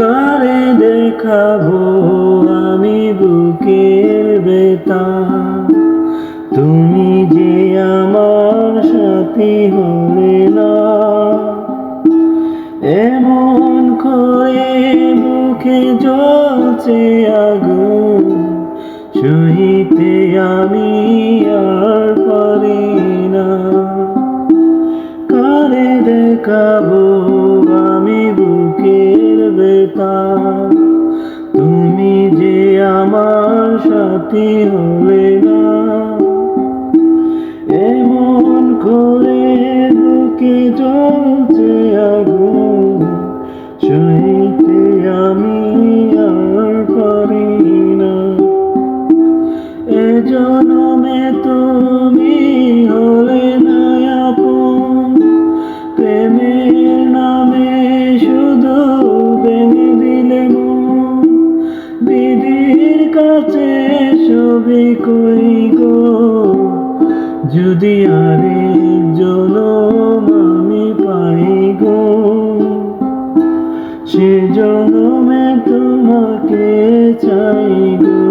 কারে দেখাবো আমি বুকের বেতা তুমি যে আমার সাথী হলে না, এমন করে বুকে জ্বলছে আগুন, সহিতে আমি আর পারি না। কারে দেখাবো সাথী হবে না। এমন করে বুকে জ্বলছে আগুন কাছে ছবি কই গো? যদি আরে জনম আমি পাই গো, সে জনমে তোমাকে চাই গো।